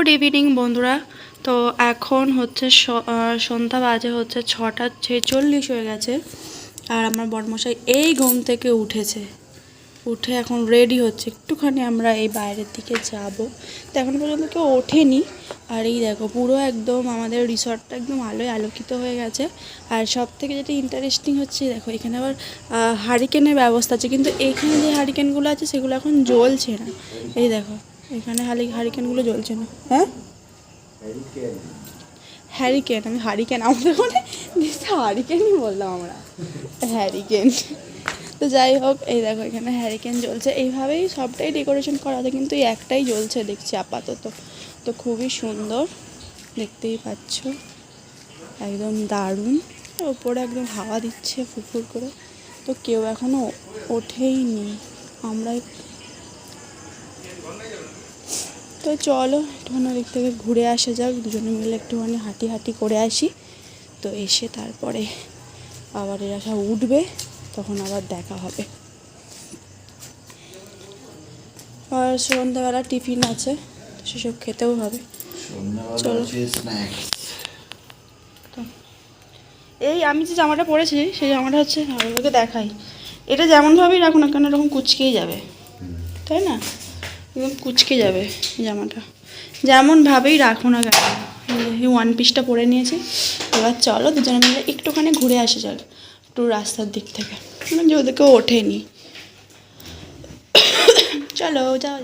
Good evening বন্ধুরা। তো এখন হচ্ছে সন্ধ্যা বাজে হচ্ছে ছটা ছেচল্লিশ হয়ে গেছে। আর আমার বড়মশাই এই ঘুম থেকে উঠেছে। উঠে এখন রেডি হচ্ছে। একটুখানি আমরা এই বাইরের দিকে যাব। তো এখন পর্যন্ত কেউ ওঠেনি। আর এই দেখো, পুরো একদম আমাদের রিসর্টটা একদম আলোয় আলোকিত হয়ে গেছে। আর সব থেকে যেটা ইন্টারেস্টিং হচ্ছে, দেখো, এখানে আবার হারিকেনের ব্যবস্থা আছে। কিন্তু এখানে যে হারিকেনগুলো আছে, সেগুলো এখন জ্বলছে না। এই দেখো এখানে হালি হারিকেনগুলো জ্বলছে না। হ্যাঁ? হ্যারিকেন আমি হারিকেন আমাদের ওখানে হারিকেনই বললাম আমরা। হ্যারিকেন তো যাই হোক এই দেখো এখানে হ্যারিকেন জ্বলছে। এইভাবেই সবটাই ডেকোরেশন করা আছে কিন্তু এই একটাই জ্বলছে দেখছি আপাতত। তো খুবই সুন্দর দেখতেই পাচ্ছ। একদম দারুণ। ওপরে একদম হাওয়া দিচ্ছে ফুরফুর করে। তো কেউ এখনও ওঠেইনি। আমরা তো চলো একটুখানি ওদিক থেকে ঘুরে আসা যাক দুজনে মিলে একটুখানি হাঁটি হাঁটি করে আসি। তো এসে তারপরে আবার এরা সব উঠবে তখন আবার দেখা হবে। আর সন্ধ্যাবেলা টিফিন আছে সেসব খেতেও হবে। চলো। এই আমি যে জামাটা পরেছি সেই জামাটা হচ্ছে আপনাদেরকে দেখাই। এটা যেমনভাবেই রাখুন না কেন এরকম কুচকেই যাবে। তাই না? একদম কুচকে যাবে জামাটা। যেমনভাবেই রাখো না কেন এই ওয়ান পিসটা পরে নিয়েছি। এবার চলো দুজনে মিলে একটুখানি ঘুরে আসে যাক একটু রাস্তার দিক থেকে। মানে যে ওদেরকে ওঠেনি। চলো যাও যাও।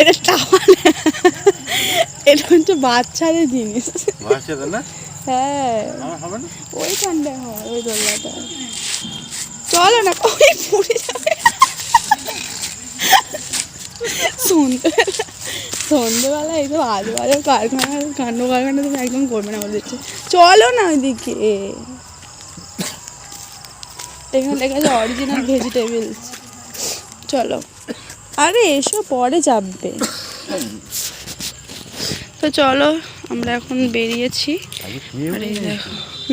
এটা টাওয়ার এটা হচ্ছে বাচ্চাদের জিনিস। হ্যাঁ। আমার ওই ঠান্ডা হয় ওই দোলনাটা চলো না ওই পুড়ে যাবে। সন্ধ্যেবেলা সন্ধ্যেবেলা এই তো আজে বাজে কারখানা কাণ্ড কারখানা তুমি একদম করবে না বলে চলো না ওইদিকে। এখানে লেখা আছে অরিজিনাল ভেজিটেবলস চলো। আরে এসো পরে যাবে তো চলো আমরা এখন বেরিয়েছি।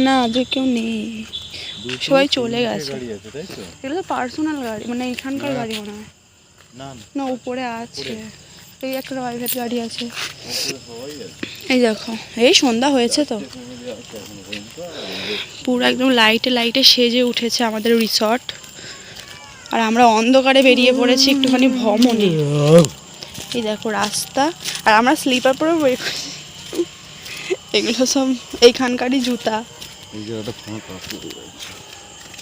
না যে কেউ নেই। সবাই চলে গেছে। এগুলো তো? পার্সোনাল গাড়ি মানে এখানকার গাড়ি মনে হয়। না উপরে আছে। এই একটা প্রাইভেট গাড়ি আছে। এই দেখো এই সন্ধ্যা হয়েছে তো। পুরো একদম লাইটে লাইটে সেজে উঠেছে আমাদের রিসর্ট আর আমরা অন্ধকারে বেরিয়ে পড়েছি একটুখানি ভ্রমণে। এই দেখো রাস্তা আর আমরা স্লিপার পরে এগুলো সব এইখানকারই জুতা।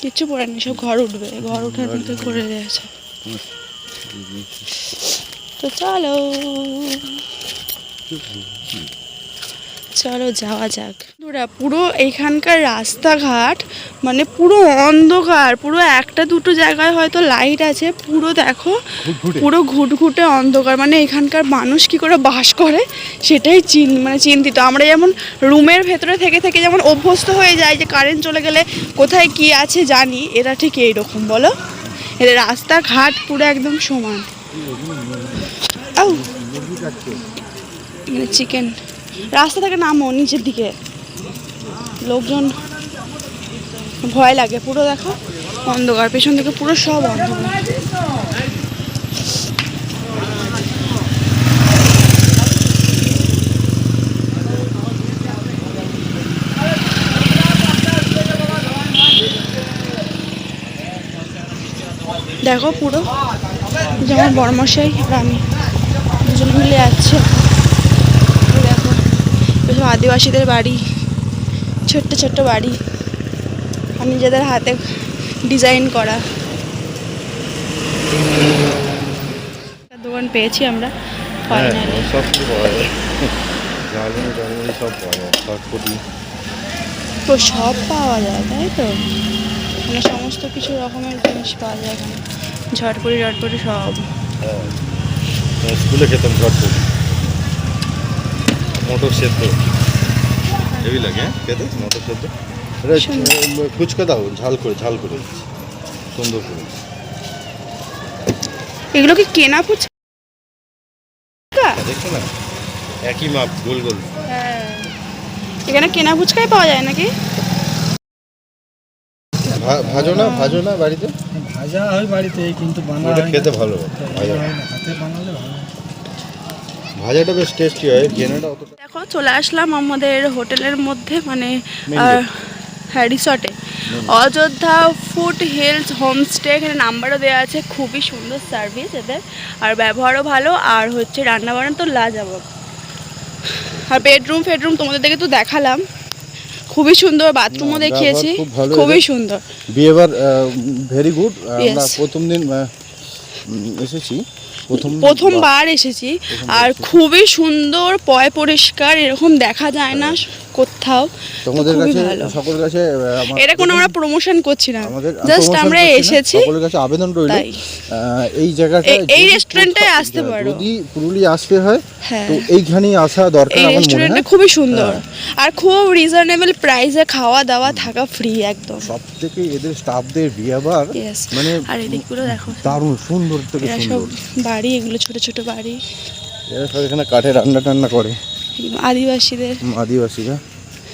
কিচ্ছু পরে নি সব ঘর উঠবে। ঘর উঠার মধ্যে করে দিয়েছে তো চলো। চলো যাওয়া যাক। বন্ধুরা পুরো এখানকার রাস্তাঘাট মানে পুরো অন্ধকার পুরো একটা দুটো জায়গায় হয়তো লাইট আছে পুরো দেখো পুরো ঘুটঘুটে অন্ধকার। মানে এখানকার মানুষ কি করে বাস করে সেটাই চিন মানে চিন্তিত। আমরা যেমন রুমের ভেতরে থেকে থেকে যেমন অভ্যস্ত হয়ে যায় যে কারেন্ট চলে গেলে কোথায় কি আছে জানি এরা ঠিক এইরকম বলো? এদের রাস্তাঘাট পুরো একদম সমান। মানে চিকেন রাস্তা থেকে নামো নিচের দিকে। লোকজন ভয় লাগে। পুরো দেখো অন্ধকার। পেছন দিকে পুরো সব অন্ধকার। দেখো পুরো। যেমন বড়মশাই আর আমি দুজন মিলে যাচ্ছে। দেখো এসব আদিবাসীদের বাড়ি ছোট্ট ছোট্ট বাড়ি। আর নিজেদের হাতে ডিজাইন করা। দোকান পেয়েছি আমরা ফাইনালি সব কিছু পাওয়া যায়। ঝালমুড়ি টালমুড়ি সব পাওয়া যায় তো সব পাওয়া যায় তাই তো? মানে সমস্ত কিছু রকমের জিনিস পাওয়া যায় এখানে। ঝটপটি ঝটপটি সব। স্কুলে খেতাম চটপটি মটর সেদ্ধ। হেভি লাগে হ্যাঁ? খেতে? মটর সেদ্ধ? এটা। ফুচকা দাও ঝাল করে ঝাল করে সুন্দর করে। এগুলো কি কেনা ফুচকা? দেখছ না? একই মাপ গোল গোল। হ্যাঁ। এখানে কেনা ফুচকাই পাওয়া যায় নাকি? ভাজো না ভাজো না বাড়িতে? ভাজা হয় বাড়িতে কিন্তু বানা ওটা হয় খেতে ভালো ভাজা ভাজা। হয় না। হাতে বানালে ভালো ভাজাটা বেশ টেস্টি হয় কেনাটা দেখো চলে আসলাম আমাদের হোটেলের মধ্যে মানে হ্যাঁ রিসর্টে অযোধ্যা ফুড হিলস হোমস্টে এখানে নাম্বারও দেওয়া আছে খুবই সুন্দর সার্ভিস এদের। আর ব্যবহারও ভালো আর হচ্ছে রান্নাবান্না তো লাজাবাব। আর বেডরুম ফেডরুম তোমাদের দেখে তো দেখালাম। খুবই সুন্দর বাথরুমও ও দেখিয়েছি। খুব খুবই সুন্দর। বিহেভিয়ার ভেরি গুড আমরা প্রথম দিন এসেছি। প্রথমবার এসেছি। আর খুবই সুন্দর পয় পরিষ্কার এরকম দেখা যায় না কোথাও। তোমাদের কাছে সকলের কাছে এটা কোনো আমরা প্রমোশন করছি না। জাস্ট আমরা এসেছি। সকলের কাছে আবেদন রইল। এই জায়গাটা এই- রেস্টুরেন্টটায় আসতে পারো। যদি পুরুলিয়া আসতে হয় হ্যাঁ। তো এইখানেই আসা দরকার আমার মনে হয়। খুবই সুন্দর। আর খুব রিজনেবল প্রাইসে খাওয়া দাওয়া থাকা ফ্রি একদম। সব থেকে এদের স্টাফদের Yes. মানে আর এদিকগুলো দেখো। দারুণ সুন্দর থেকে সুন্দর। বাড়ি এগুলো ছোট ছোট বাড়ি। এরা সব এখানে কাঠে রান্না টান্না করে। আদিবাসীদের। আদিবাসীরা।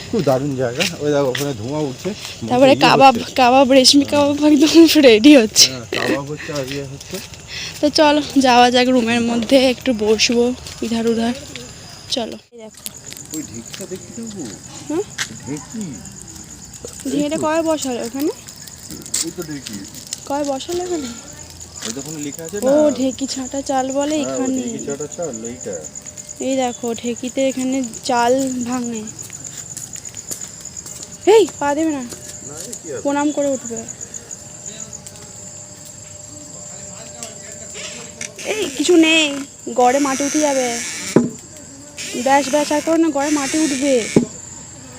খুব দারুণ জায়গা। ওই দেখো ওখানে ধোঁয়া উঠছে। তারপরে কাবাব কাবাব রেশমি কাবাব একদম রেডি হচ্ছে। হ্যাঁ, কাবাব হচ্ছে আর ইয়ে হচ্ছে। তো চলো যাওয়া যাক রুমের মধ্যে একটু বসবো ইধার উধার। চলো। এই দেখো। ওই ঢেকিটা দেখতে দেবো হ্যাঁ? ঢেকি? কয় বসালো ওখানে? ওই তো ঢেকি। কয় বসালো এখানে ওই তো লেখা আছে ও না? ঢেকি ছাঁটা চাল বলে হ্যাঁ, এখানে। ঢেকি চাটা চাল এইটা। এই দেখো ঢেকিতে এখানে চাল ভাঙে। এই পা দেবে না? প্রণাম করে উঠবে। এই কিছু নেই গড়ে মাটি উঠে যাবে। ব্যাস ব্যাস আর করো না গড়ে মাটি উঠবে।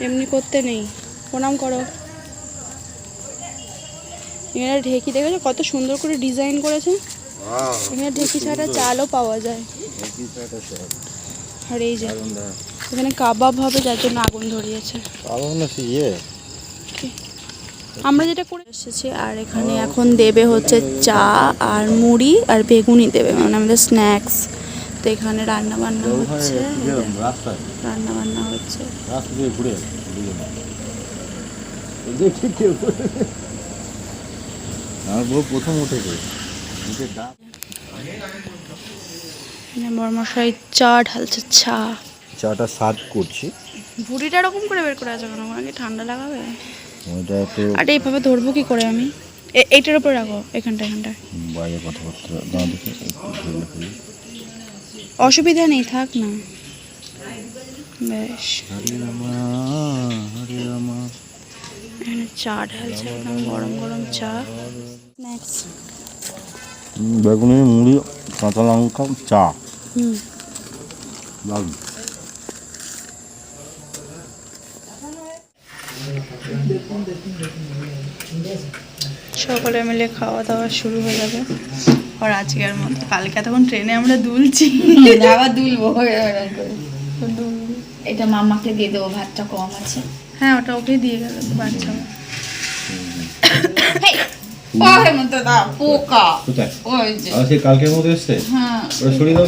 এমনি করতে নেই। প্রণাম করো। এখানে ঢেকি দেখেছ? কত সুন্দর করে ডিজাইন করেছে। এখানে ঢেকি ছাড়া চালও পাওয়া যায়। আর এই যে। এখানে কাবাব হবে যার জন্য আগুন ধরিয়েছে। ইয়ে? আমরা যেটা করে এসেছি আর এখানে এখন দেবে হচ্ছে চা আর মুড়ি আর বেগুনি দেবে মানে আমাদের স্ন্যাক্স তো এখানে রান্না বান্না হচ্ছে। রান্না বান্না হচ্ছে রাস্তা দিয়ে ঘুরে দেখি কেউ আমার বউ প্রথম উঠেছে নিচে ডাক চা ঢালছে চা। চাটা সার্ভ করছি। বুড়িটা এরকম করে বের করে আছে কেন? কি ঠান্ডা লাগাবে? ওইটা তো আর এইভাবে ধরবো কি করে আমি? এইটার উপরে রাখো এখানটা এখানটায়। বাইরে কথাবার্তা দাঁড়া দেখি অসুবিধা নেই থাক না। বেশ। হরে রামা হরে রামা। এখানে চা ঢালছে একদম গরম গরম চা। বেগুনি মুড়ি কাঁচা লঙ্কা চা। দারুণ। সকলে মিলে খাওয়া দাওয়া শুরু হয়ে যাবে। আর আজকের মতো কালকে এতক্ষণ ট্রেনে আমরা দুলছি। আবার দুলবো। এটা মামাকে দিয়ে দেবো ভাতটা কম আছে। হ্যাঁ ওটা ওকেই দিয়ে গেল বাচ্চা। পোকা ওই যে কালকের মধ্যে এসছে হ্যাঁ ওরা সরিয়ে দাও